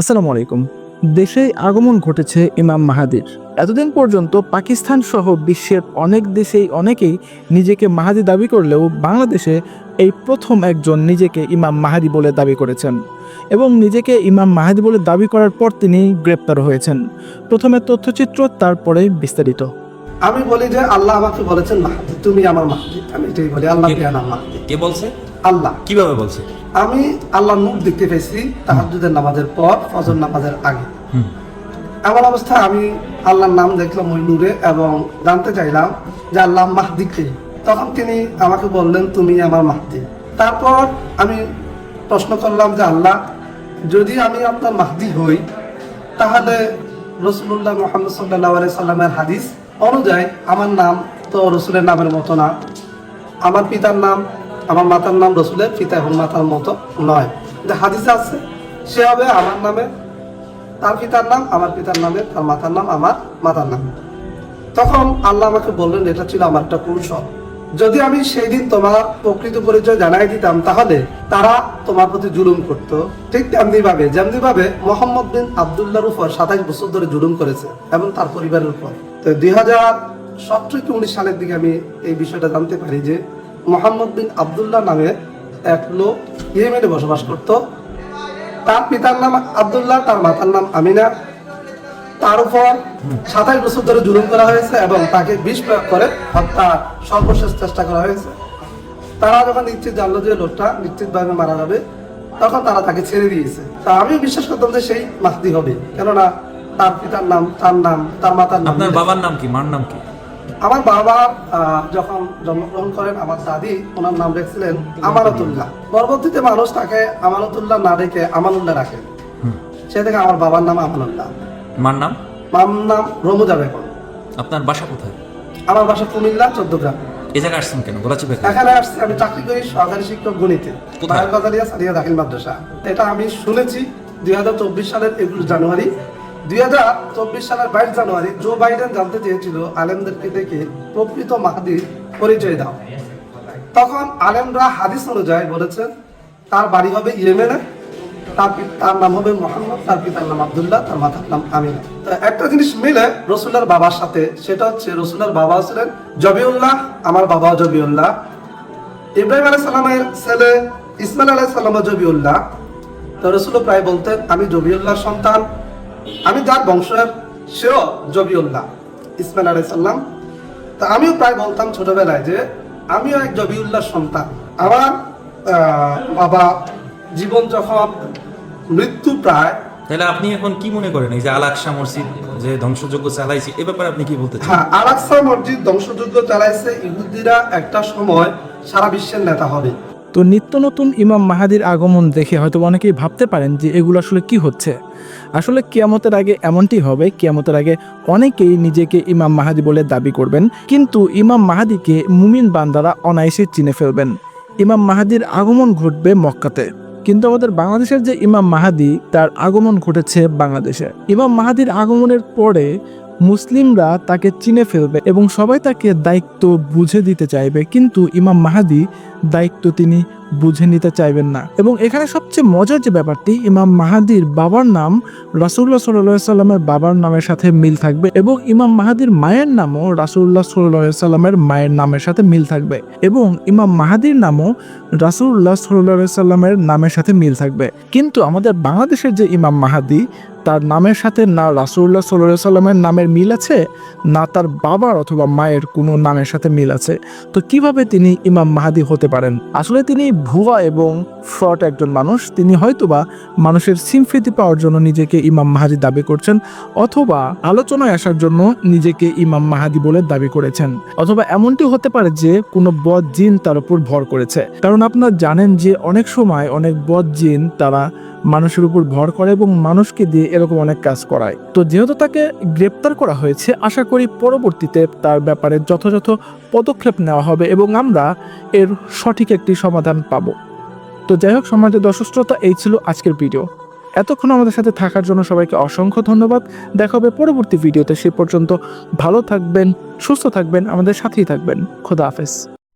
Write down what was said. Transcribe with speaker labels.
Speaker 1: আসসালামু আলাইকুম। দেশে আগমন ঘটেছে ইমাম মাহাদির। এতদিন পর্যন্ত পাকিস্তান সহ বিশ্বের অনেক দেশেই অনেকেই নিজেকে মাহাদি দাবি করলেও বাংলাদেশে এই প্রথম একজন নিজেকে ইমাম মাহাদি বলে দাবি করেছেন এবং নিজেকে ইমাম মাহাদি বলে দাবি করার পর তিনি গ্রেপ্তার হয়েছেন। প্রথমে তথ্যচিত্র তারপরে বিস্তারিত।
Speaker 2: আমি বলি যে আল্লাহ আমাকে বলেছেন মাহদি তুমি আমার মাহদি। আমি এটাই বলি আল্লাহ
Speaker 3: কে বলছে?
Speaker 2: আল্লাহ।
Speaker 3: কীভাবে বলছে?
Speaker 2: আমি আল্লাহর মুখ দেখতে পেয়েছি তাহাজুদের নামাজের পর ফজর নামাজের আগে। এমন অবস্থায় আমি আল্লাহর নাম দেখলাম ওই নূরে এবং জানতে চাইলাম যে আল্লাহ মাহদি কে। তখন তিনি আমাকে বললেন তুমি আমার মাহদি। তারপর আমি প্রশ্ন করলাম যে আল্লাহ যদি আমি আপনার মাহদি হই তাহলে রসুল্লাহ মোহাম্মদ সাল্লাহ সাল্লামের হাদিস অনুযায়ী আমার নাম তো রসুলের নামের মতো না। আমার পিতার নাম আমার মাতার নাম রসুলের, পিতা এবং মাতার মতো নয়। যে হাদিসে আছে, সে হবে আমার নামে, তার পিতার নাম, আমার পিতার নামে, তার মাতার নাম, আমার মাতার নামে। তখন আল্লাহ আমাকে বললেন, এটা ছিল আমার একটা কৌশল। যদি আমি সেই দিন তোমার প্রকৃত পরিচয় জানাই দিতাম, তাহলে তারা তোমার প্রতি জুলুম করত। ঠিক তেমনি ভাবে যেমনি ভাবে মোহাম্মদ বিন আবদুল্লাহর উপর সাতাইশ বছর ধরে জুলুম করেছে এবং তার পরিবারের উপর। তো দুই হাজার সতেরো সালের দিকে আমি এই বিষয়টা জানতে পারি যে মোহাম্মদ বিন আবদুল্লাহ নামে এক লোক ইয়েমেনে বসবাস করত। তার পিতার নাম আবদুল্লাহ তার মাতার নাম আমিনা। তার উপর সাতাশ বছর ধরে জুলুম করা হয়েছে এবং তাকে বিষ প্রয়োগ করে হত্যা সর্বশেষ চেষ্টা করা হয়েছে। তারা যখন নিশ্চিত জানলো যে লোকটা নিশ্চিতভাবে মারা যাবে তখন তারা তাকে ছেড়ে দিয়েছে। তা আমি বিশ্বাস করতাম যে সেই মাহদি হবে। কেননা তার পিতার নাম তার নাম তার মাতার নাম
Speaker 3: আপনার বাবার নাম কি? মার নাম কি?
Speaker 2: আমার বাবা যখন জন্মগ্রহণ করেন আমার দাদি ওনার নাম রেখেছিলেন আমানতুল্লাহ। পরবর্তীতে মানুষ তাকে আমানতুল্লাহ না রেখে। আমানুল্লাহ রাখেন সে থেকে আমার বাবার নাম আমানুল্লাহ
Speaker 3: মার নাম?
Speaker 2: মাম নাম রমুজা বেগম।
Speaker 3: আপনার বাসা কোথায়?
Speaker 2: আমার বাসা কুমিল্লা চোদ্দ গ্রাম
Speaker 3: এই জায়গায় আসছেন কেন? গোলাচি বেকার।
Speaker 2: এখানে আসছি আমি চাকরি করি সরকারি শিক্ষক গণিতে।
Speaker 3: কোথায়?
Speaker 2: সারিয়া দাখিল মাদ্রাসা। এটা আমি শুনেছি দুই হাজার চব্বিশ সালের একুশ জানুয়ারি। দুই হাজার চব্বিশ সালের বাইশ জানুয়ারি জো বাইডেন জানতে চেয়েছিল আলেমদেরকে প্রকৃত মাহাদির পরিচয় দাও। তখন আলেমরা হাদিস অনুযায়ী বলেছেন, তার বাড়ি হবে ইয়েমেনে, তার তার নাম হবে মোহাম্মদ, তার পিতার নাম আব্দুল্লাহ, তার নাম আমিনা। তো একটা জিনিস মিলে রসুল্লার বাবার সাথে, সেটা হচ্ছে রসুল্লার বাবা ছিলেন জবিউল্লাহ, আমার বাবাও জবিউল্লাহ। ইব্রাহিম আলাই সাল্লামের ছেলে ইসমাইল আলাই সাল্লাম জবিউল্লাহ। তো রসুল প্রায় বলতেন, আমি জবিউল্লাহর সন্তান। আমি যার বংশের সেও জবিউল্লাহ ইসমাইল আলাই সাল্লাম তা আমিও প্রায় বলতাম ছোটবেলায় যে আমিও এক জবিউল্লাহর সন্তান। আমার বাবা জীবন যখন মৃত্যু প্রায়
Speaker 3: তাহলে আপনি এখন কি মনে করেন? এই যে আল আকসা মসজিদ যে ধ্বংসযোগ্য চালাইছে এ ব্যাপারে আপনি কি বলতে চান?
Speaker 2: হ্যাঁ আলাক্সা মসজিদ ধ্বংসযজ্ঞ চালাইছে ইহুদিরা একটা সময় সারা বিশ্বের নেতা হবে।
Speaker 1: তো নিত্য নতুন ইমাম মাহাদির আগমন দেখে হয়তো অনেকেই ভাবতে পারেন যে এগুলো আসলে কি হচ্ছে। আসলে কিয়ামতের আগে এমনটি হবে, কিয়ামতের আগে অনেকেই নিজেকে ইমাম মাহাদি বলে দাবি করবেন, কিন্তু ইমাম মাহাদিকে মুমিন বান্দারা অনায়াসে চিনে ফেলবেন। ইমাম মাহাদির আগমন ঘটবে মক্কাতে। কিন্তু আমাদের বাংলাদেশের যে ইমাম মাহাদি, তার আগমন ঘটেছে বাংলাদেশে। ইমাম মাহাদির আগমনের পরে মুসলিমরা তাকে চিনে ফেলবে এবং সবাই তাকে দায়িত্ব বুঝে দিতে চাইবে। কিন্তু ইমাম মাহাদি দায়িত্ব তিনি বুঝে নিতে চাইবেন না। এবং এখানে সবচেয়ে মজার যে ব্যাপারটি, ইমাম মাহাদির বাবার নাম রাসুল্লাহ সাল্লাহ সাল্লামের বাবার নামের সাথে মিল থাকবে এবং ইমাম মাহাদির মায়ের নামও রাসুল্লাহ সাল্লাহ সাল্লামের মায়ের নামের সাথে মিল থাকবে এবং ইমাম মাহাদির নামও রাসুল্লাহ সাল্লাহ সাল্লামের নামের সাথে মিল থাকবে। কিন্তু আমাদের বাংলাদেশের যে ইমাম মাহাদি, তার নামের সাথে না রাসুল্লাহ সাল্লাহ সাল্লামের নামের মিল আছে, না তার বাবার অথবা মায়ের কোনো নামের সাথে মিল আছে। তো কীভাবে তিনি ইমাম মাহাদি হতে পারেন। আসলে তিনি ভুয়া এবং ফ্রড একজন মানুষ। তিনি হয়তোবা মানুষের সিমফিতি পাওয়ার জন্য নিজেকে ইমাম মাহাদি দাবি করছেন অথবা আলোচনায় আসার জন্য নিজেকে ইমাম মাহাদি বলে দাবি করেছেন। অথবা এমনটি হতে পারে যে কোনো বদ জিন তার উপর ভর করেছে। কারণ আপনারা জানেন যে অনেক সময় অনেক বদ জিন তারা মানুষের উপর ভর করে এবং মানুষকে দিয়ে এরকম অনেক কাজ করায়। তো যেহেতু তাকে গ্রেপ্তার করা হয়েছে, আশা করি পরবর্তীতে তার ব্যাপারে যথাযথ পদক্ষেপ নেওয়া হবে এবং আমরা এর সঠিক একটি সমাধান পাব। তো যাই হোক সমাজের দর্শক এই ছিল আজকের ভিডিও। এতক্ষণ আমাদের সাথে থাকার জন্য সবাইকে অসংখ্য ধন্যবাদ। দেখা হবে পরবর্তী ভিডিওতে, সে পর্যন্ত ভালো থাকবেন, সুস্থ থাকবেন, আমাদের সাথেই থাকবেন। খোদা হাফেজ।